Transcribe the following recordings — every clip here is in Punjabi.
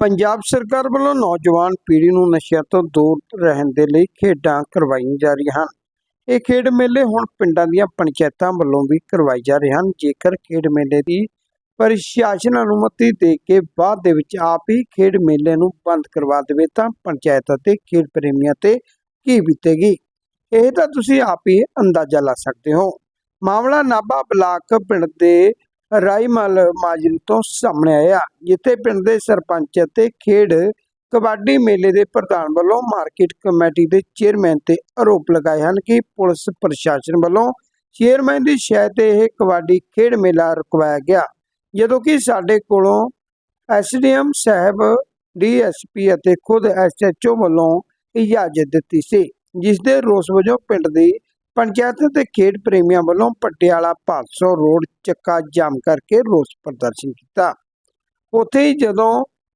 ਪੰਜਾਬ ਸਰਕਾਰ ਵੱਲੋਂ ਨੌਜਵਾਨ ਪੀੜ੍ਹੀ ਨੂੰ ਨਸ਼ਿਆਂ ਤੋਂ ਦੂਰ ਰਹਿਣ ਦੇ ਲਈ ਖੇਡਾਂ ਕਰਵਾਈਆਂ ਜਾ ਰਹੀਆਂ ਹਨ। ਇਹ ਖੇਡ ਮੇਲੇ ਹੁਣ ਪਿੰਡਾਂ ਦੀਆਂ ਪੰਚਾਇਤਾਂ ਵੱਲੋਂ ਵੀ ਕਰਵਾਏ ਜਾ ਰਹੇ ਹਨ। ਜੇਕਰ ਖੇਡ ਮੇਲੇ ਦੀ ਪ੍ਰਸ਼ਾਸਨ ਅਨੁਮਤੀ ਦੇ ਕੇ ਬਾਅਦ ਦੇ ਵਿੱਚ ਆਪ ਹੀ ਖੇਡ ਮੇਲੇ ਨੂੰ ਬੰਦ ਕਰਵਾ ਦੇਵੇ ਤਾਂ ਪੰਚਾਇਤ ਅਤੇ ਖੇਡ ਪ੍ਰੇਮੀਆਂ ਤੇ ਕੀ ਬੀਤੇਗੀ? ਇਹ ਤਾਂ ਤੁਸੀਂ ਆਪ ਹੀ ਅੰਦਾਜ਼ਾ ਲਾ ਸਕਦੇ ਹੋ। ਮਾਮਲਾ ਨਾਭਾ ਬਲਾਕ ਪਿੰਡ ਦੇ ਰਾਈਮਲ ਮਾਜਰੀ ਤੋਂ ਸਾਹਮਣੇ ਆਇਆ ਜਿੱਥੇ ਪਿੰਡ ਦੇ ਸਰਪੰਚ ਅਤੇ ਖੇਡ ਕਬੱਡੀ ਮੇਲੇ ਦੇ ਪ੍ਰਧਾਨ ਵੱਲੋਂ ਮਾਰਕੀਟ ਕਮੇਟੀ ਦੇ ਚੇਅਰਮੈਨ ਤੇ ਆਰੋਪ ਲਗਾਏ ਹਨ ਕਿ ਪੁਲਿਸ ਪ੍ਰਸ਼ਾਸਨ ਵੱਲੋਂ ਚੇਅਰਮੈਨ ਦੀ ਸ਼ਾਇਦ ਤੇ ਇਹ ਕਬੱਡੀ ਖੇਡ ਮੇਲਾ ਰੁਕਵਾਇਆ ਗਿਆ। ਜਦੋਂ ਕਿ ਸਾਡੇ ਕੋਲੋਂ ਐਸਡੀਐਮ ਸਾਹਿਬ, ਡੀਐਸਪੀ ਅਤੇ ਖੁਦ ਐਸਐਚਓ ਵੱਲੋਂ ਇਜਾਜ਼ਤ ਦਿੱਤੀ ਸੀ, ਜਿਸ ਦੇ ਰੋਸ ਵਜੋਂ ਪਿੰਡ ਦੀ ਪੰਚਾਇਤ ਤੇ ਖੇਡ ਪ੍ਰੇਮੀਆਂ ਵੱਲੋਂ ਪਟਿਆਲਾ 500 ਰੋਡ ਚੱਕਾ ਜਾਮ ਕਰਕੇ ਰੋਸ ਪ੍ਰਦਰਸ਼ਨ ਕੀਤਾ। ਉੱਥੇ ਹੀ ਜਦੋਂ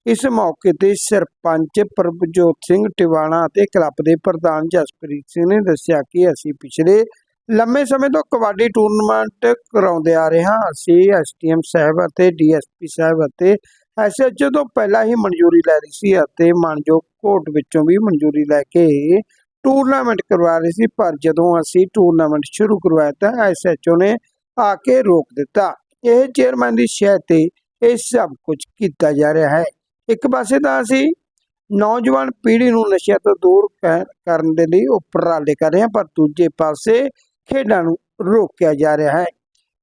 ਇਸ ਮੌਕੇ ਤੇ ਸਰਪੰਚ ਪ੍ਰਭਜੋਤ ਸਿੰਘ ਟਿਵਾਣਾ ਅਤੇ ਕਲੱਬ ਦੇ ਪ੍ਰਧਾਨ ਜਸਪ੍ਰੀਤ ਸਿੰਘ ਨੇ ਦੱਸਿਆ ਕਿ ਅਸੀਂ ਪਿਛਲੇ ਲੰਮੇ ਸਮੇਂ ਤੋਂ ਕਬੱਡੀ ਟੂਰਨਾਮੈਂਟ ਕਰਾਉਂਦੇ ਆ ਰਹੇ ਹਾਂ। ਅਸੀਂ ਐਸਟੀਐਮ ਸਾਹਿਬ ਅਤੇ ਡੀਐਸਪੀ ਸਾਹਿਬ ਅਤੇ ਐਸਐਚਓ ਤੋਂ ਪਹਿਲਾਂ ਹੀ ਮਨਜ਼ੂਰੀ ਲੈ ਰਹੀ ਸੀ ਅਤੇ ਮਾਨਯੋਗ ਕੋਰਟ ਵਿੱਚੋਂ ਵੀ ਮਨਜ਼ੂਰੀ ਲੈ ਕੇ ਟੂਰਨਾਮੈਂਟ ਕਰਵਾ ਰਹੀ ਸੀ, ਪਰ ਜਦੋਂ ਅਸੀਂ ਟੂਰਨਾਮੈਂਟ ਸ਼ੁਰੂ ਕਰਵਾਇਆ ਤਾਂ ਐਸਐਚਓ ਨੇ ਆ ਕੇ ਰੋਕ ਦਿੱਤਾ। ਇਹ ਚੇਅਰਮੈਨ ਦੀ ਸ਼ਹਿ ਤੇ ਇਹ ਸਭ ਕੁਝ ਕੀਤਾ ਜਾ ਰਿਹਾ ਹੈ। ਇੱਕ ਪਾਸੇ ਤਾਂ ਅਸੀਂ ਨੌਜਵਾਨ ਪੀੜ੍ਹੀ ਨੂੰ ਨਸ਼ਿਆਂ ਤੋਂ ਦੂਰ ਕਰਨ ਦੇ ਲਈ ਉਪਰਾਲੇ ਕਰ ਰਹੇ ਹਾਂ, ਪਰ ਦੂਜੇ ਪਾਸੇ ਖੇਡਾਂ ਨੂੰ ਰੋਕਿਆ ਜਾ ਰਿਹਾ ਹੈ।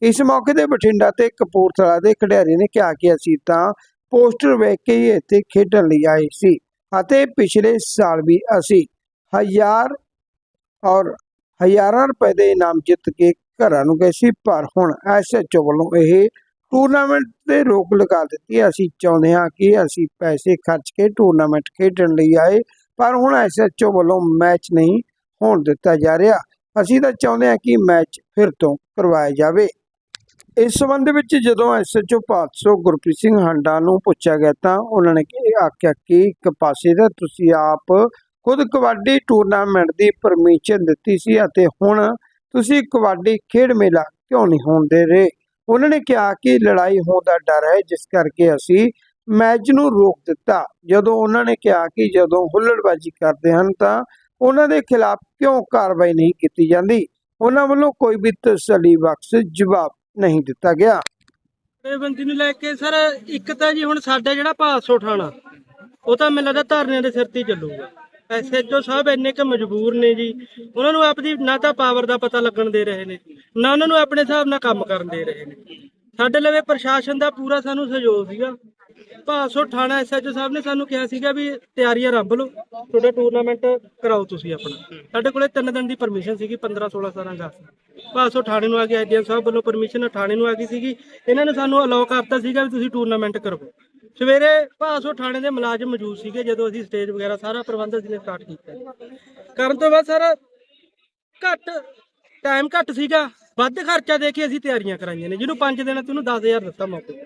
ਇਸ ਮੌਕੇ ਤੇ ਬਠਿੰਡਾ ਤੇ ਕਪੂਰਥਲਾ ਦੇ ਖਿਡਾਰੀ ਨੇ ਕਿਹਾ ਕਿ ਅਸੀਂ ਤਾਂ ਪੋਸਟਰ ਵੇਖ ਕੇ ਹੀ ਇੱਥੇ ਖੇਡਣ ਲਈ ਆਏ ਸੀ ਅਤੇ ਪਿਛਲੇ ਸਾਲ ਵੀ ਅਸੀਂ ਹਜ਼ਾਰ ਔਰ ਹਜ਼ਾਰਾਂ ਰੁਪਏ ਦੇ ਇਨਾਮ ਜਿੱਤ ਕੇ ਘਰਾਂ ਨੂੰ ਗਏ ਸੀ, ਪਰ ਹੁਣ ਐਸਐਚਓ ਵੱਲੋਂ ਇਹ ਟੂਰਨਾਮੈਂਟ ਤੇ ਰੋਕ ਲਗਾ ਦਿੱਤੀ ਹੈ। ਅਸੀਂ ਚਾਹੁੰਦੇ ਹਾਂ ਕਿ ਅਸੀਂ ਪੈਸੇ ਖਰਚ ਕੇ ਟੂਰਨਾਮੈਂਟ ਖੇਡਣ ਲਈ ਆਏ, ਪਰ ਹੁਣ ਐਸਐਚਓ ਵੱਲੋਂ ਮੈਚ ਨਹੀਂ ਹੋਣ ਦਿੱਤਾ ਜਾ ਰਿਹਾ ਅਸੀਂ ਤਾਂ ਚਾਹੁੰਦੇ ਹਾਂ ਕਿ ਮੈਚ ਫਿਰ ਤੋਂ ਕਰਵਾਇਆ ਜਾਵੇ ਇਸ ਸੰਬੰਧ ਵਿੱਚ ਜਦੋਂ ਐਸਐਚਓ ਪਾਤਸੋ ਗੁਰਪ੍ਰੀਤ ਸਿੰਘ ਹੰਡਾ ਨੂੰ ਪੁੱਛਿਆ ਗਿਆ ਤਾਂ ਉਹਨਾਂ ਨੇ ਆਖਿਆ ਕਿ ਇੱਕ ਪਾਸੇ ਤਾਂ ਤੁਸੀਂ ਆਪ ਖੁਦ ਕਬੱਡੀ ਟੂਰਨਾਮੈਂਟ ਦੀ ਪਰਮਿਸ਼ਨ ਦਿੱਤੀ ਸੀ ਅਤੇ ਹੁਣ ਤੁਸੀਂ ਕਬੱਡੀ ਖੇਡ ਮੇਲਾ ਕਿਉਂ ਨਹੀਂ ਹੋਣ ਦੇ ਰਹੇ? ਉਹਨਾਂ ਨੇ ਕਿਹਾ ਕਿ ਲੜਾਈ ਹੋਣ ਦਾ ਡਰ ਹੈ, ਜਿਸ ਕਰਕੇ ਅਸੀਂ ਮੈਚ ਨੂੰ ਰੋਕ ਦਿੱਤਾ। ਜਦੋਂ ਉਹਨਾਂ ਨੇ ਕਿਹਾ ਕਿ ਜਦੋਂ ਹੁੱਲੜਬਾਜ਼ੀ ਕਰਦੇ ਹਨ ਤਾਂ ਉਹਨਾਂ ਦੇ ਖਿਲਾਫ ਕਿਉਂ ਕਾਰਵਾਈ ਨਹੀਂ ਕੀਤੀ ਜਾਂਦੀ? ਉਹਨਾਂ ਵੱਲੋਂ ਕੋਈ ਵੀ ਤਸੱਲੀ ਬਖਸ਼ ਜਵਾਬ ਨਹੀਂ ਦਿੱਤਾ ਗਿਆ। ਬੰਦੀ ਨੂੰ ਲੈ ਕੇ ਸਰ, ਇੱਕ ਤਾਂ ਜੀ ਹੁਣ ਸਾਡਾ ਜਿਹੜਾ ਭਾਸੋ ਠਾਣਾ ਉਹ ਤਾਂ ਮੈਨੂੰ ਲੱਗਦਾ ਧਰਨਿਆਂ ਦੇ ਸਿਰ ਤੇ ਚੱਲੂਗਾ। ਐਸਐਚਓ ਸਾਹਿਬ ਇੰਨੇ ਕੁ ਮਜਬੂਰ ਨੇ ਜੀ। ਉਹਨਾਂ ਨੂੰ ਆਪਦੀ ਨਾ ਤਾਂ ਪਾਵਰ ਦਾ ਪਤਾ ਲੱਗਣ ਦੇ ਰਹੇ ਨੇ, ਨਾ ਉਹਨਾਂ ਨੂੰ ਆਪਣੇ ਹਿਸਾਬ ਨਾਲ ਕੰਮ ਕਰਨ ਦੇ ਰਹੇ ਨੇ। ਸਾਡੇ ਲਵੇ ਪ੍ਰਸ਼ਾਸਨ ਦਾ ਪੂਰਾ ਸਾਨੂੰ ਸਹਿਯੋਗ ਸੀਗਾ। ਭਾਸੋ ਠਾਣਾ ਐਸਐਚਓ ਸਾਹਿਬ ਨੇ ਸਾਨੂੰ ਕਿਹਾ ਸੀਗਾ ਵੀ ਤਿਆਰੀਆਂ ਰੱਬ ਲਓ, ਤੁਹਾਡਾ ਟੂਰਨਾਮੈਂਟ ਕਰਾਓ ਤੁਸੀਂ ਆਪਣਾ। ਸਾਡੇ ਕੋਲੇ ਤਿੰਨ ਦਿਨ ਦੀ ਪਰਮਿਸ਼ਨ ਸੀਗੀ 15 16 17 ਅਗਸਤ ਭਾਸੋ ਠਾਣੇ ਨੂੰ ਆ ਗਿਆ ਐਡੀਐਮ ਸਾਹਿਬ ਵੱਲੋਂ ਪਰਮਿਸ਼ਨ ਠਾਣੇ ਨੂੰ ਆ ਗਈ ਸੀਗੀ। ਇਹਨਾਂ ਨੇ ਸਾਨੂੰ ਅਲਾਉ ਕਰਤਾ ਸੀਗਾ ਵੀ ਤੁਸੀਂ ਟੂਰਨਾਮੈਂਟ ਕਰੋ ਸਵੇਰੇ ਭਾਸੋ ਥਾਣੇ ਦੇ ਮੁਲਾਜ਼ਮ ਮੌਜੂਦ ਸੀਗੇ ਜਦੋਂ ਅਸੀਂ ਸਟੇਜ ਵਗੈਰਾ ਸਾਰਾ ਪ੍ਰਬੰਧ ਅਸੀਂ ਨੇ ਸਟਾਰਟ ਕੀਤਾ। ਕਰਨ ਤੋਂ ਬਾਅਦ ਸਰ ਘੱਟ ਟਾਈਮ ਘੱਟ ਸੀਗਾ। ਵੱਧ ਖਰਚਾ ਦੇ ਕੇ ਅਸੀਂ ਤਿਆਰੀਆਂ ਕਰਾਈਆਂ ਨੇ। ਜਿਹਨੂੰ 5 ਦਿਨਾਂ ਤੇ ਉਹਨੂੰ 10000 ਦਿੱਤਾ ਮੌਕੇ ਤੇ।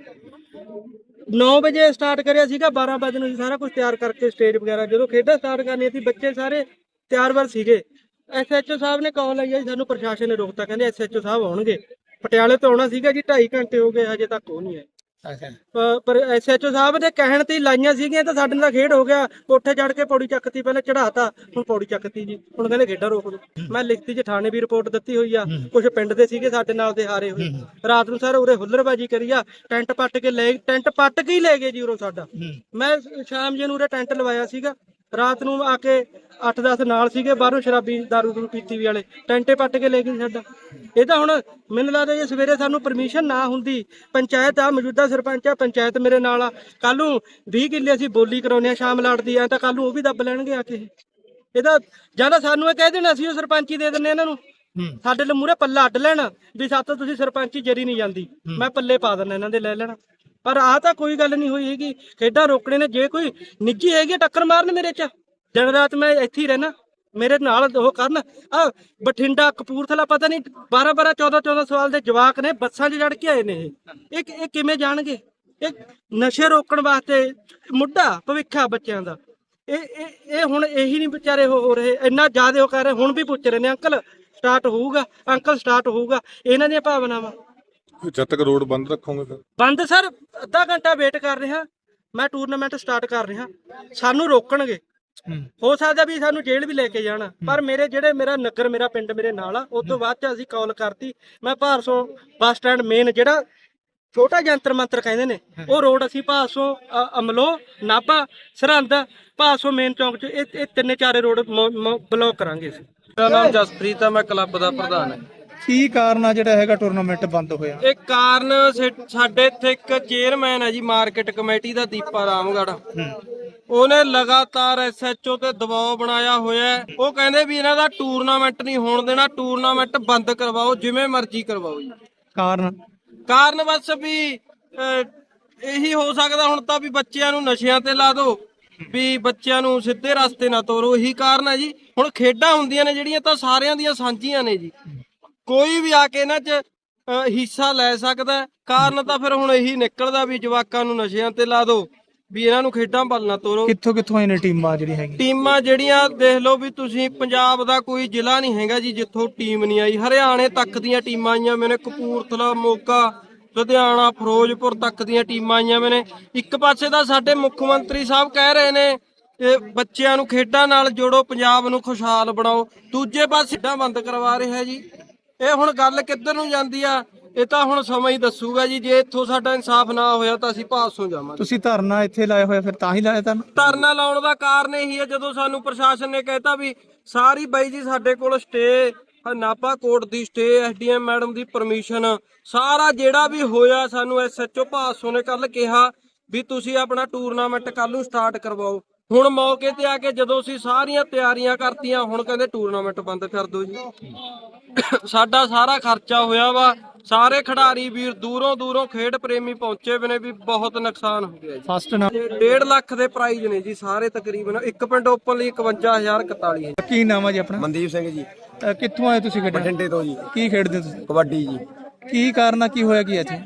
9 ਵਜੇ ਸਟਾਰਟ ਕਰਿਆ ਸੀਗਾ 12 ਵਜੇ ਨੂੰ ਅਸੀਂ ਸਾਰਾ ਕੁਝ ਤਿਆਰ ਕਰਕੇ ਸਟੇਜ ਵਗੈਰਾ ਜਦੋਂ ਖੇਡਾਂ ਸਟਾਰਟ ਕਰਨੀਆਂ ਸੀ, ਬੱਚੇ ਸਾਰੇ ਤਿਆਰ-ਵਰ ਸੀਗੇ। ਐਸਐਚਓ ਸਾਹਿਬ ਨੇ ਕਾਲ ਆਈ ਆ ਸਾਨੂੰ ਪ੍ਰਸ਼ਾਸਨ ਨੇ ਰੋਕਤਾ। ਕਹਿੰਦੇ ਐਸਐਚਓ ਸਾਹਿਬ ਆਉਣਗੇ। ਪਟਿਆਲੇ ਤੋਂ ਆਉਣਾ ਸੀਗਾ ਜੀ 2.5 ਘੰਟੇ ਹੋ ਗਏ, ਹਜੇ ਤੱਕ ਉਹ ਨਹੀਂ ਆਏ। ਪ- ਪਰ ਐਸਐਚਓ ਸਾਹਿਬ ਦੇ ਕਹਿਣ ਤੇ ਹੀ ਲਾਈਆਂ ਸੀਗੀਆਂ ਤਾਂ ਸਾਡੇ ਨਾਲ ਖੇਡ ਹੋ ਗਿਆ। ਕੋਠੇ ਚੜ ਕੇ ਪੌੜੀ ਚੱਕਤੀ ਪਹਿਲਾਂ ਚੜਾਤਾ ਹੁਣ ਪੌੜੀ ਚੱਕਤੀ ਜੀ। ਹੁਣ ਕਹਿੰਦੇ ਖੇਡਾਂ ਰੋਕ ਦੋ। ਮੈਂ ਲਿਖਤੀ ਚ ਥਾਣੇ ਵੀ ਰਿਪੋਰਟ ਦਿੱਤੀ ਹੋਈ ਆ। ਕੁਝ ਪਿੰਡ ਦੇ ਸੀਗੇ ਸਾਡੇ ਨਾਲ ਦੇ ਹਾਰੇ ਹੋਏ। ਰਾਤ ਨੂੰ ਸਰ ਉਰੇ ਹੁੱਲੜਬਾਜੀ ਕਰੀ ਆ। ਟੈਂਟ ਪੱਟ ਕੇ ਲੈ ਟੈਂਟ ਪੱਟ ਕੇ ਹੀ ਲੈ ਗਏ ਜੀ ਉਰੋਂ ਸਾਡਾ। ਮੈਂ ਸ਼ਾਮ ਜੀ ਨੂੰ ਉਰੇ ਟੈਂਟ ਲਵਾਇਆ ਸੀਗਾ। ਰਾਤ ਨੂੰ ਆ ਕੇ 8-10 ਨਾਲ ਸੀਗੇ ਬਾਹਰੋਂ ਸ਼ਰਾਬੀ ਦਾਰੂ ਦੂਰੂ ਪੀਤੀ ਵੀ ਵਾਲੇ। ਟੈਂਟੇ ਪੱਟ ਕੇ ਲੈ ਗਏ ਸਾਡਾ। ਇਹ ਤਾਂ ਹੁਣ ਮੈਨੂੰ ਲੱਗਦਾ ਜੇ ਸਵੇਰੇ ਸਾਨੂੰ ਪਰਮਿਸ਼ਨ ਨਾ ਹੁੰਦੀ ਪੰਚਾਇਤ ਆ ਮੌਜੂਦਾ ਸਰਪੰਚ ਆ ਪੰਚਾਇਤ ਮੇਰੇ ਨਾਲ ਆ। ਕੱਲ ਨੂੰ 20 ਕਿੱਲੇ ਅਸੀਂ ਬੋਲੀ ਕਰਾਉਨੇ ਆ ਸ਼ਾਮ ਲੜਦੀ ਆ ਤਾਂ ਕੱਲ ਨੂੰ ਉਹ ਵੀ ਦੱਬ ਲੈਣਗੇ ਆ ਕੇ। ਇਹ ਤਾਂ ਜਾਂ ਤਾਂ ਸਾਨੂੰ ਇਹ ਕਹਿ ਦੇਣਾ ਅਸੀਂ ਉਹ ਸਰਪੰਚੀ ਦੇ ਦਿੰਨੇ ਇਹਨਾਂ ਨੂੰ। ਸਾਡੇ ਲਈ ਮੂਰੇ ਪੱਲਾ ਅੱਡ ਲੈਣ ਵੀ ਸਾਤੋਂ ਤੁਸੀਂ ਸਰਪੰਚੀ ਜਰੀ ਨਹੀਂ ਜਾਂਦੀ। ਮੈਂ ਪੱਲੇ ਪਾ ਦਿੰਦਾ ਇਹਨਾਂ ਦੇ ਲੈ ਲੈਣਾ। ਪਰ ਆਹ ਤਾਂ ਕੋਈ ਗੱਲ ਨਹੀਂ ਹੋਈ ਹੈਗੀ। ਖੇਡਾਂ ਰੋਕਣੇ ਨੇ। ਜੇ ਕੋਈ ਨਿੱਜੀ ਹੈਗੀ ਆ, ਟੱਕਰ ਮਾਰਨ ਮੇਰੇ ਚ। ਦਿਨ ਰਾਤ ਮੈਂ ਇੱਥੇ ਹੀ ਰਹਿਣਾ ਮੇਰੇ ਨਾਲ ਉਹ ਕਰਨ। ਆ ਬਠਿੰਡਾ ਕਪੂਰਥਲਾ ਪਤਾ ਨਹੀਂ 12 12 14 14 ਸਾਲ ਦੇ ਜਵਾਕ ਨੇ ਬੱਸਾਂ 'ਚ ਚੜ ਕੇ ਆਏ ਨੇ ਇਹ। ਇਹ ਕਿਵੇਂ ਜਾਣਗੇ? ਇਹ ਨਸ਼ੇ ਰੋਕਣ ਵਾਸਤੇ ਮੁੱਢਾ ਭਵਿੱਖਾ ਬੱਚਿਆਂ ਦਾ। ਇਹ ਇਹ ਇਹ ਹੁਣ ਇਹੀ ਨਹੀਂ ਵਿਚਾਰੇ ਹੋ ਹੋ ਰਹੇ। ਇੰਨਾ ਜ਼ਿਆਦਾ ਉਹ ਕਰ ਰਹੇ। ਹੁਣ ਵੀ ਪੁੱਛ ਰਹੇ ਨੇ ਅੰਕਲ ਸਟਾਰਟ ਹੋਊਗਾ। ਅੰਕਲ ਸਟਾਰਟ ਹੋਊਗਾ। ਇਹਨਾਂ ਦੀਆਂ ਭਾਵਨਾਵਾਂ। ਜਦ ਤੱਕ ਰੋਡ ਬੰਦ ਰੱਖੋਗੇ ਫਿਰ? ਬੰਦ ਸਰ ਅੱਧਾ ਘੰਟਾ ਵੇਟ ਕਰ ਰਿਹਾ। ਮੈਂ ਟੂਰਨਾਮੈਂਟ ਸਟਾਰਟ ਕਰ ਰਿਹਾ। ਸਾਨੂੰ ਰੋਕਣਗੇ। ਹੋ। ਸਕਦਾ ਵੀ ਸਾਨੂੰ ਜੇਲ੍ਹ ਵੀ ਲੈ ਕੇ ਜਾਣ। ਪਰ ਮੇਰੇ ਜਿਹੜੇ ਮੇਰਾ ਨਗਰ ਮੇਰਾ ਪਿੰਡ ਮੇਰੇ ਨਾਲ ਆ ਉਸ ਤੋਂ ਬਾਅਦ ਚ ਅਸੀਂ ਕਾਲ ਕਰਤੀ। ਮੈਂ ਭਾਰਸੋਂ ਬੱਸ ਸਟੈਂਡ ਮੇਨ ਜਿਹੜਾ ਛੋਟਾ ਜੰਤਰ ਮੰਤਰ ਕਹਿੰਦੇ ਨੇ ਉਹ ਰੋਡ ਅਸੀਂ ਭਾਸੋਂ ਅ- ਅਮਲੋ ਨਾਭਾ ਸਰਹੰਦ ਭਾਸੋਂ ਮੇਨ ਚੌਂਕ ਚ ਇਹ ਇਹ ਤਿੰਨੇ ਚਾਰੇ ਰੋਡ ਬਲੌਕ ਕਰਾਂਗੇ ਅਸੀਂ। ਮੇਰਾ ਨਾਮ ਜਸਪ੍ਰੀਤ ਆ ਮੈਂ ਕਲੱਬ ਦਾ ਪ੍ਰਧਾਨ ਹਾਂ। ਕੀ ਕਾਰਨ ਆ ਜਿਹੜਾ ਹੈਗਾ ਟੂਰਨਾਮੈਂਟ ਬੰਦ ਹੋਇਆ? ਇਹ ਕਾਰਨ ਸੇ- ਸਾਡੇ ਇੱਥੇ ਇੱਕ ਚੇਅਰਮੈਨ ਹੈ ਜੀ ਮਾਰਕੀਟ ਕਮੇਟੀ ਦਾ ਦੀਪਾ ਰਾਮਗੜ। ਉਹਨੇ ਲਗਾਤਾਰ ਐਸਐਚਓ ਤੇ ਦਬਾਅ ਬਣਾਇਆ ਹੋਇਆ ਹੈ। ਉਹ ਕਹਿੰਦੇ ਵੀ ਇਹਨਾਂ ਦਾ ਟੂਰਨਾਮੈਂਟ ਨਹੀਂ ਹੋਣ ਦੇਣਾ ਟੂਰਨਾਮੈਂਟ ਬੰਦ ਕਰਵਾਓ ਜਿਵੇਂ ਮਰਜ਼ੀ ਕਰਵਾਓ ਜੀ। ਕਾਰਨ? ਕਾਰਨ ਬਸ ਵੀ ਅਹ, ਇਹੀ ਹੋ ਸਕਦਾ ਹੁਣ ਤਾਂ ਵੀ ਬੱਚਿਆਂ ਨੂੰ ਨਸ਼ਿਆਂ ਤੇ ਲਾ ਦਿਓ ਵੀ ਬੱਚਿਆਂ ਨੂੰ ਸਿੱਧੇ ਰਸਤੇ ਨਾ ਤੋਰੋ ਇਹੀ ਕਾਰਨ ਹੈ ਜੀ। ਹੁਣ ਖੇਡਾਂ ਹੁੰਦੀਆਂ ਨੇ ਜਿਹੜੀਆਂ ਤਾਂ ਸਾਰਿਆਂ ਦੀਆਂ ਸਾਂਝੀਆਂ ਨੇ ਜੀ। ਕੋਈ ਵੀ ਆ ਕੇ ਇਹਨਾਂ 'ਚ ਹਿੱਸਾ ਲੈ ਸਕਦਾ। ਕਾਰਨ ਤਾਂ ਫਿਰ ਹੁਣ ਇਹੀ ਨਿਕਲਦਾ ਵੀ ਜਵਾਕਾਂ ਨੂੰ ਨਸ਼ਿਆਂ ਤੇ ਲਾ ਦਿਓ ਵੀ ਇਹਨਾਂ ਨੂੰ ਖੇਡਾਂ ਵੱਲ ਨਾ ਤੋਰੋ। ਕਿੱਥੋਂ ਕਿੱਥੋਂ ਆਏ ਨੇ ਟੀਮਾਂ ਜਿਹੜੀ ਹੈਗੀ ਟੀਮਾਂ ਜਿਹੜੀਆਂ ਦੇਖ ਲਓ ਵੀ ਤੁਸੀਂ ਪੰਜਾਬ ਦਾ ਕੋਈ ਜ਼ਿਲ੍ਹਾ ਨਹੀਂ ਹੈਗਾ ਜੀ ਜਿੱਥੋਂ ਟੀਮ ਨਹੀਂ ਆਈ। ਹਰਿਆਣੇ ਤੱਕ ਦੀਆਂ ਟੀਮਾਂ ਆਈਆਂ ਮੈਨੇ ਕਪੂਰਥਲਾ ਮੋਗਾ ਲੁਧਿਆਣਾ ਫਿਰੋਜ਼ਪੁਰ ਤੱਕ ਦੀਆਂ ਟੀਮਾਂ ਆਈਆਂ ਮੈਨੇ। ਇੱਕ ਪਾਸੇ ਤਾਂ ਸਾਡੇ ਮੁੱਖ ਮੰਤਰੀ ਸਾਹਿਬ ਕਹਿ ਰਹੇ ਨੇ ਇਹ ਬੱਚਿਆਂ ਨੂੰ ਖੇਡਾਂ ਨਾਲ ਜੋੜੋ ਪੰਜਾਬ ਨੂੰ ਖੁਸ਼ਹਾਲ ਬਣਾਓ। ਦੂਜੇ ਪਾਸੇ ਖੇਡਾਂ ਬੰਦ ਕਰਵਾ ਰਿਹਾ ਜੀ। ਇਹ ਹੁਣ ਗੱਲ ਕਿੱਧਰ ਨੂੰ ਜਾਂਦੀ ਆ? ਇਹ ਤਾਂ ਹੁਣ ਸਮਾਂ ਹੀ ਦੱਸੂਗਾ ਜੀ ਜੇ ਇੱਥੋਂ ਸਾਡਾ ਇਨਸਾਫ ਨਾ ਹੋਇਆ ਤਾਂ ਅਸੀਂ ਪਾਸੋਂ ਜਾਵਾਂਗੇ। ਤੁਸੀਂ ਧਰਨਾ ਇੱਥੇ ਲਾਇਆ ਹੋਇਆ ਫਿਰ ਤਾਂ ਹੀ ਲਾਇਆ ਤਾਂ ਧਰਨਾ ਲਾਉਣ ਦਾ ਕਾਰਨ ਇਹੀ ਹੈ ਜਦੋਂ ਸਾਨੂੰ ਪ੍ਰਸ਼ਾਸਨ ਨੇ ਕਹਿਤਾ ਵੀ ਸਾਰੀ ਬਾਈ ਜੀ ਸਾਡੇ ਕੋਲ ਸਟੇ ਨਾਪਾ ਕੋਰਟ ਦੀ ਸਟੇ ਐਸਡੀਐਮ ਮੈਡਮ ਦੀ ਪਰਮਿਸ਼ਨ ਸਾਰਾ ਜਿਹੜਾ ਵੀ ਹੋਇਆ ਸਾਨੂੰ ਐਸਐਚਓ ਭਾਸੋ ਨੇ ਕੱਲ ਕਿਹਾ ਵੀ ਤੁਸੀਂ ਆਪਣਾ ਟੂਰਨਾਮੈਂਟ ਕੱਲ ਨੂੰ ਸਟਾਰਟ ਕਰਵਾਓ। ਹੁਣ ਮੌਕੇ ਤੇ ਆ ਕੇ ਜਦੋਂ ਅਸੀਂ ਸਾਰੀਆਂ ਤਿਆਰੀਆਂ ਕਰਤੀਆਂ ਹੁਣ ਕਹਿੰਦੇ ਟੂਰਨਾਮੈਂਟ ਬੰਦ ਕਰ ਦਿਓ ਜੀ। ਸਾਡਾ ਸਾਰਾ ਖਰਚਾ ਹੋਇਆ ਵਾ। ਸਾਰੇ ਖਿਡਾਰੀ ਵੀਰ ਦੂਰੋਂ ਦੂਰੋਂ ਖੇਡ ਪ੍ਰੇਮੀ ਪਹੁੰਚੇ ਵੀ ਨੇ ਵੀ ਬਹੁਤ ਨੁਕਸਾਨ ਹੋ ਗਿਆ ਜੀ। ਫਸਟ ਨਾ। ਤੇ 1.5 ਲੱਖ ਦੇ ਪ੍ਰਾਈਜ਼ ਨੇ ਜੀ ਸਾਰੇ ਤਕਰੀਬਨ। ਇੱਕ ਪਿੰਡ ਓਪਨ ਲਈ 51041 ਹੈ ਕੀ ਨਾਮ ਆ ਜੀ ਆਪਣਾ? ਮਨਦੀਪ ਸਿੰਘ ਜੀ। ਕਿੱਥੋਂ ਆਏ ਤੁਸੀਂ ਖੇਡਣ? ਬਠਿੰਡੇ ਤੋਂ ਜੀ। ਕੀ ਖੇਡਦੇ ਹੋ ਤੁਸੀਂ? ਕਬੱਡੀ ਜੀ। ਕੀ ਕਾਰਨ ਆ ਕੀ ਹੋਇਆ ਕੀ ਇੱਥੇ?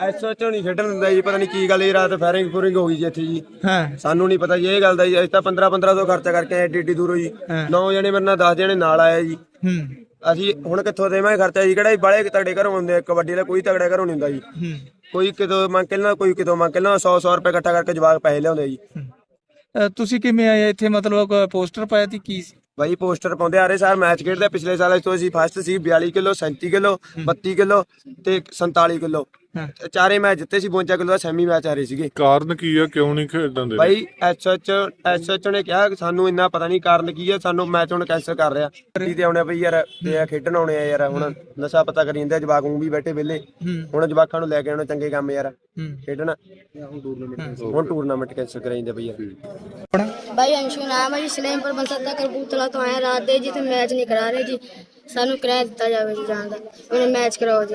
ਐਸਐਚਓ ਨਹੀਂ ਖੇਡਣ ਦਿੰਦਾ ਜੀ ਪਤਾ ਨਹੀਂ ਕੀ ਗੱਲ ਇਹ ਰਾਤ ਫਾਇਰਿੰਗ ਫੂਰਿੰਗ ਹੋ ਗਈ ਜੀ ਇੱਥੇ ਜੀ। ਹਾਂ। ਸਾਨੂੰ ਨਹੀਂ ਪਤਾ ਜੀ ਇਹ ਗੱਲ ਦਾ ਜੀ ਅਸੀਂ ਤਾਂ 15 1500 ਖਰਚਾ ਕਰਕੇ ਐਡੀ ਐਡੀ ਦੂਰੋਂ ਜੀ। ਹਾਂ। ਨੌ ਜਣੇ ਮੇਰੇ ਨਾਲ 10 ਜਣੇ ਨਾਲ ਆਏ ਜੀ। ਹੂੰ। ਅਸੀਂ ਹੁਣ ਕਿੱਥੋਂ ਦੇਵਾਂਗੇ ਖਰਚਾ ਜੀ? ਕਿਹੜਾ ਬੜੇ ਤਗੜੇ ਘਰੋਂ ਹੁੰਦੇ ਆ, ਕਬੱਡੀ ਦਾ ਕੋਈ ਤਗੜਾ ਘਰੋਂ ਨਹੀਂ ਹੁੰਦਾ ਜੀ। ਹੂੰ। ਕੋਈ ਕਿਤੋਂ ਮੰਗ ਕੇ ਲੈਣਾ ਕੋਈ ਕਿਤੋਂ ਮੰਗ ਕੇ ਲੈਣਾ 100 100 ਰੁਪਏ ਇਕੱਠਾ ਕਰਕੇ ਜਵਾਕ ਪੈਸੇ ਲਿਆਉਂਦੇ ਜੀ। ਤੁਸੀਂ ਕਿਵੇਂ ਆਏ ਇੱਥੇ? ਮਤਲਬ ਪੋਸਟਰ ਪਾਇਆ ਸੀ ਕੀ ਸੀ? ਬਾਈ ਪੋਸਟਰ ਪਾਉਂਦੇ ਆ ਰਹੇ ਸਾਲ ਮੈਚ ਖੇਡਦੇ ਪਿਛਲੇ ਸਾਲ ਤੋਂ ਅਸੀਂ ਫਸਟ ਸੀ 42 ਕਿਲੋ 37 ਕਿਲੋ 32 ਕਿਲੋ ਤੇ 47 ਕਿਲੋ। ਚਾਰੇ ਮੈਚ ਜਿੱਤੇ ਸੀ 52 ਕਿਲੋ ਦਾ ਸੈਮੀ ਮੈਚ ਆ ਰਹੇ ਸੀਗੇ। ਕਾਰਨ ਕੀ ਆ? ਕਿਉਂ ਨਹੀਂ ਖੇਡਣ ਦੇ ਬਾਈ ਐਸਐਚ ਐਸਐਚ ਨੇ ਕਿਹਾ ਕਿ ਸਾਨੂੰ ਇੰਨਾ ਪਤਾ ਨਹੀਂ ਕਾਰਨ ਕੀ ਹੈ ਸਾਨੂੰ ਮੈਚ ਹੁਣ ਕੈਂਸਲ ਕਰ ਰਿਹਾ। ਤੇ ਆਉਣੇ ਬਈ ਯਾਰ ਤੇ ਆ ਖੇਡਣ ਆਉਣੇ ਆ ਯਾਰ ਹੁਣ ਨਸ਼ਾ ਪਤਾ ਕਰੀ ਜਾਂਦੇ ਆ, ਜਵਾਕ ਨੂੰ ਵੀ ਬੈਠੇ ਵਿਹਲੇ। ਹੂੰ। ਹੁਣ ਜਵਾਕਾਂ ਨੂੰ ਲੈ ਕੇ ਆਉਣੇ ਚੰਗੇ ਕੰਮ ਯਾਰ ਖੇਡਣਾ। ਹੁਣ ਟੂਰਨਾਮੈਂਟ ਕੈਂਸਲ ਕਰਾਈ ਜਾਂਦੇ ਬਈ ਯਾਰ। ਆਪਣਾ? ਭਾਈ ਅੰਸ਼ੂ ਨਾਮ ਹੈ ਜੀ ਸਲੇਮਪੁਰ ਬੰਸਦਾ ਕਰਬੂਤਲਾ ਤੋਂ ਆਏ ਰਾਤ ਦੇ ਜੀ ਤੇ ਮੈਚ ਨਹੀਂ ਕਰਾ ਰਹੇ ਜੀ। ਸਾਨੂੰ ਕਿਰਾਇਆ ਦਿੱਤਾ ਜਾਵੇ ਜੀ ਜਾਣ ਦਾ ਉਹਨੇ ਮੈਚ ਕਰਾਓ ਜੀ।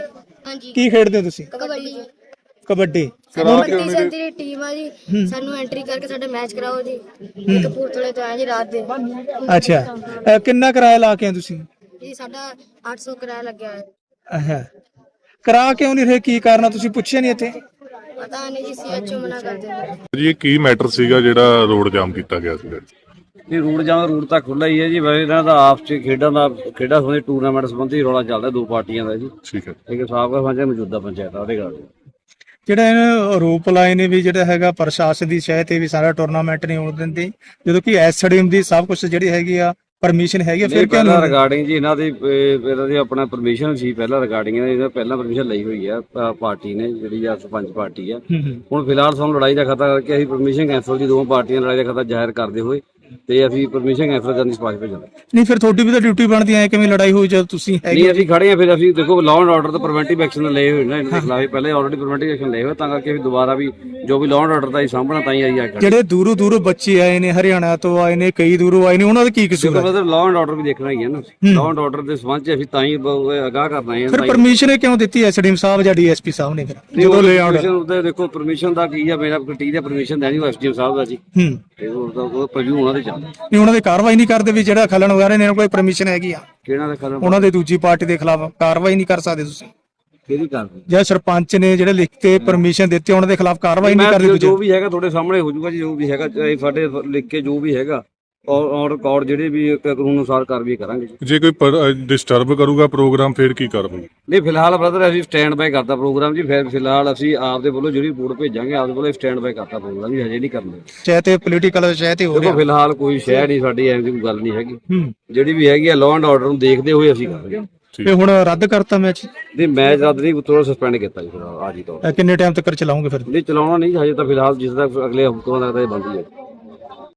ਹਾਂਜੀ। ਕੀ ਖੇਡਦੇ ਹੋ ਤੁਸੀਂ? ਕਬੱਡੀ। ਜੀ ਕਬੱਡੀ ਦੀ ਟੀਮ ਆ ਜੀ। ਸਾਨੂੰ ਐਂਟਰੀ ਕਰਕੇ ਸਾਡਾ ਮੈਚ ਕਰਾਓ ਜੀ। ਇਹ ਕਪੂਰਥਲੇ ਤੋਂ ਆਏ ਜੀ ਰਾਤ ਦੇ। ਅੱਛਾ। ਕਿੰਨਾ ਕਿਰਾਇਆ ਲਾ ਕੇ ਆਏ ਤੁਸੀਂ? ਜੀ ਸਾਡਾ 800 ਕਿਰਾਇਆ ਲੱਗਿਆ ਹੈ। ਆਹਾਂ ਕਰਾ ਕਿਉਂ ਨਹੀਂ ਰਹੇ? ਕੀ ਕਾਰਨ ਆ? ਤੁਸੀਂ ਪੁੱਛਿਆ ਨਹੀਂ ਇੱਥੇ? ਪਤਾ ਨਹੀਂ ਜੀ ਸੀਐਚਓ ਮਨਾ ਕਰਦੇ ਨੇ। ਜੀ ਇਹ ਕੀ ਮੈਟਰ ਸੀਗਾ ਜਿਹੜਾ ਰੋਡ ਜਾਮ ਕੀਤਾ ਗਿਆ ਸੀਗਾ ਇਹ ਰੂਟ ਜਾਂ ਰੂਟ ਤਾਂ ਖੁੱਲਾ ਹੀ ਹੈ ਜੀ। ਵੈਸੇ ਇਹਨਾਂ ਦਾ ਆਪਸ ਚ ਖੇਡਾਂ ਦਾ ਖੇਡਾਂ ਸੰਬੰਧੀ ਟੂਰਨਾਮੈਂਟ ਸੰਬੰਧੀ ਰੌਲਾ ਚੱਲਦਾ ਦੋ ਪਾਰਟੀਆਂ ਦਾ ਜੀ। ਠੀਕ ਹੈ। ਇੱਕ ਸਾਬਕਾ ਪੰਚਾਇਤ ਮੌਜੂਦਾ ਪੰਚਾਇਤ ਆ ਉਹਦੇ ਗੱਲ ਜਿਹੜਾ ਇਹਨਾਂ ਆਰੋਪ ਲਾਏ ਨੇ ਵੀ ਜਿਹੜਾ ਹੈਗਾ ਪ੍ਰਸ਼ਾਸਨ ਦੀ ਸ਼ਹਿ ਤੇ ਵੀ ਸਾਰਾ ਟੂਰਨਾਮੈਂਟ ਨਹੀਂ ਹੋਣ ਦਿੰਦੇ ਜਦੋਂ ਕਿ ਐਸਡੀਐਮ ਦੀ ਸਭ ਕੁਝ ਜਿਹੜੀ ਹੈਗੀ ਆ ਪਰਮਿਸ਼ਨ ਹੈਗੀ ਆ, ਫਿਰ ਕਿਉਂ ਨਹੀਂ ਰਿਗਾਰਡਿੰਗ ਜੀ ਇਹਨਾਂ ਦੀ ਇਹਨਾਂ ਦੀ ਆਪਣਾ ਪਰਮਿਸ਼ਨ ਸੀ ਪਹਿਲਾਂ ਰਿਗਾਰਡਿੰਗ ਇਹਨਾਂ ਪਹਿਲਾਂ ਪਰਮਿਸ਼ਨ ਲਈ ਹੋਈ ਆ ਪਾਰਟੀ ਨੇ ਜਿਹੜੀ ਆ ਸਰਪੰਚ ਪਾਰਟੀ ਆ। ਹੁਣ ਫਿਲਹਾਲ ਸਾਨੂੰ ਲੜਾਈ ਦਾ ਖਤਰਾ ਕਰਕੇ ਅਸੀਂ ਪਰਮਿਸ਼ਨ ਕੈਂਸਲ ਦੀ ਦੋਵਾਂ ਪਾਰਟੀਆਂ ਲੜਾਈ ਦਾ ਖਤਰਾ ਜ਼ਾਹਿਰ ਕਰਦੇ ਹੋਏ ਤੇ ਅਸੀਂ ਪਰਮਿਸ਼ਨ ਕੈਂਸਲ ਕਰਨ ਦੀ ਸਿਫਾਰਿਸ਼ ਭੇਜਾਂਗੇ। ਨਹੀਂ ਫਿਰ ਤੁਹਾਡੀ ਵੀ ਤਾਂ ਡਿਊਟੀ ਬਣਦੀ ਐ ਕਿਵੇਂ ਲੜਾਈ ਹੋਈ ਜਦ ਤੁਸੀਂ ਹੈਗੇ ਨਹੀਂ ਅਸੀਂ ਖੜੇ ਆ ਫਿਰ ਅਸੀਂ ਦੇਖੋ ਲਾਅ ਐਂਡ ਆਰਡਰ ਤੇ ਪ੍ਰੀਵੈਂਟਿਵ ਐਕਸ਼ਨ ਲਏ ਹੋਏ ਨੇ ਇਹਨਾਂ ਦੇ ਖਿਲਾਫ ਪਹਿਲੇ ਆਲਰੇਡੀ ਪ੍ਰੀਵੈਂਟਿਵ ਐਕਸ਼ਨ ਲਏ ਹੋਏ ਤਾਂ ਕਰਕੇ ਅਸੀਂ ਦੁਬਾਰਾ ਵੀ ਜੋ ਵੀ ਲਾਅ ਐਂਡ ਆਰਡਰ ਦਾ ਹੀ ਸਾਹਮਣਾ ਤਾਂ ਹੀ ਆਈ ਆ ਕਰ ਜਿਹੜੇ ਦੂਰੋਂ ਦੂਰੋਂ ਬੱਚੇ ਆਏ ਨੇ ਹਰਿਆਣਾ ਤੋਂ ਆਏ ਨੇ ਕਈ ਦੂਰੋਂ ਆਏ ਨੇ ਉਹਨਾਂ ਦਾ ਕੀ ਕਸੂਰ ਹੈ? ਮਤਲਬ ਲਾਅ ਐਂਡ ਆਰਡਰ ਵੀ ਦੇਖਣਾ ਹੀ ਹੈ ਨਾ। ਲਾਅ ਐਂਡ ਆਰਡਰ ਦੇ ਸੰਬੰਧ ਚ ਅਸੀਂ ਤਾਂ ਹੀ ਬ- ਅਗਾਹ ਕਰਨਾ ਹੈ ਫਿਰ ਪਰਮਿਸ਼ਨ ਕਿਉਂ ਦਿੱਤੀ ਐਸਡੀਐਮ ਸਾਹਿਬ ਜਾਂ ਡੀਐਸਪੀ ਸਾਹਿਬ ਨੇ ਫਿਰ? ਜਦੋਂ ਲੈ ਆਉਣ ਪਰਮਿਸ਼ਨ ਉਹਦੇ ਦੇਖੋ ਪਰਮਿਸ਼ਨ ਦਾ ਕੀ ਆ ਮੇਰਾ ਕਟੀ ਦਾ ਪਰਮਿਸ਼ਨ ਦੇਣੀ ਉਹ ਐਸਡੀਐਮ ਸਾਹਿਬ ਦਾ ਜੀ। ਹੂੰ। ਤੇ ਉਹ ਦਾ ਉਹ ਪ੍ਰੀਵਿਊ ਉਹਨਾਂ ਦੇ ਚੱਲਦਾ? ਨਹੀਂ ਉਹਨਾਂ ਦੀ ਕਾਰਵਾਈ ਨਹੀਂ ਕਰਦੇ ਵੀ ਜਿਹੜਾ ਖਲਣ ਵਗੈਰਾ ਨੇ ਇਹਨਾਂ ਕੋਲ ਕੋਈ ਪਰਮਿਸ਼ਨ ਹੈਗੀ ਆ। ਕਿਹੜਾ ਦਾ ਕਦਮ ਉਹਨਾਂ ਦੇ ਦੂਜੀ ਪਾਰਟੀ ਦੇ ਖਿਲਾਫ ਕਾਰਵਾਈ ਨਹੀਂ ਕਰ ਸਕਦੇ ਤੁਸੀਂ। ਕਿਹਦੀ ਕਰਦੇ ਜਾਂ ਸਰਪੰਚ ਨੇ ਜਿਹੜੇ ਲਿਖ ਕੇ ਪਰਮਿਸ਼ਨ ਦਿੱਤੀ ਉਹਨਾਂ ਦੇ ਖਿਲਾਫ ਕਾਰਵਾਈ ਨਹੀਂ ਕਰਦੇ ਜੋ ਵੀ ਹੈਗਾ ਤੁਹਾਡੇ ਸਾਹਮਣੇ ਹੋ ਜਾਊਗਾ ਜੀ ਜੋ ਵੀ ਹੈਗਾ ਚਾਹੇ ਸਾਡੇ ਲਿਖ ਕੇ ਜੋ ਵੀ ਹੈਗਾ। ਔਨ ਰਿਕਾਰਡ ਜਿਹੜੇ ਵੀ ਇੱਕ ਕਾਨੂੰਨ ਅਨੁਸਾਰ ਕਾਰਵਾਈ ਕਰਾਂਗੇ ਜੀ। ਜੇ ਕੋਈ ਡਿਸਟਰਬ ਕਰੂਗਾ ਪ੍ਰੋਗਰਾਮ ਫਿਰ ਕੀ ਕਰੋਗੇ ਨਹੀਂ ਫਿਲਹਾਲ ਬ੍ਰਦਰ ਅਸੀਂ ਸਟੈਂਡ ਬਾਈ ਕਰਤਾ ਪ੍ਰੋਗਰਾਮ ਜੀ ਫਿਰ ਫਿਲਹਾਲ ਅਸੀਂ ਆਪਦੇ ਵੱਲੋਂ ਜਿਹੜੀ ਰਿਪੋਰਟ ਭੇਜਾਂਗੇ ਆਪਦੇ ਵੱਲੋਂ ਸਟੈਂਡ ਬਾਈ ਕਰਤਾ ਪ੍ਰੋਗਰਾਮ ਜੀ ਹਜੇ ਨਹੀਂ ਕਰਨਾ। ਚਾਹੇ ਤੇ ਪੋਲੀਟੀਕਲ ਚਾਹੇ ਤੇ ਹੋ ਦੇਖੋ ਰਿਹਾ ਫਿਲਹਾਲ ਕੋਈ ਸ਼ਹਿਰ ਨਹੀਂ ਸਾਡੀ ਐਵੇਂ ਦੀ ਕੋਈ ਗੱਲ ਨਹੀਂ ਹੈਗੀ। ਹੂੰ। ਜਿਹੜੀ ਵੀ ਹੈਗੀ ਆ ਲਾਅ ਐਂਡ ਆਰਡਰ ਨੂੰ ਦੇਖਦੇ ਹੋਏ ਅਸੀਂ ਕਰ ਰਹੇ ਹਾਂ ਤੇ ਹੁਣ ਰੱਦ ਕਰਤਾ ਮੈਚ ਨਹੀਂ ਮੈਚ ਰੱਦ ਨਹੀਂ ਥੋੜਾ ਸਸਪੈਂਡ ਕੀਤਾ ਜੀ ਫਿਲਹਾਲ ਅੱਜ ਹੀ ਤੌਰ ਕਿੰਨੇ ਟਾਈਮ ਤੱਕ ਚਲਾਉਂਗੇ ਫਿਰ? ਨਹੀਂ ਚਲਾਉਣਾ ਨਹੀਂ ਹਜੇ ਤਾਂ ਫਿਲਹਾਲ ਜਿਸ ਦਾ ਅਗਲੇ ਹੁਕਮਾਂ ਦਾ ਤਾਂ ਇਹ ਬੰਦੀ ਹੈ।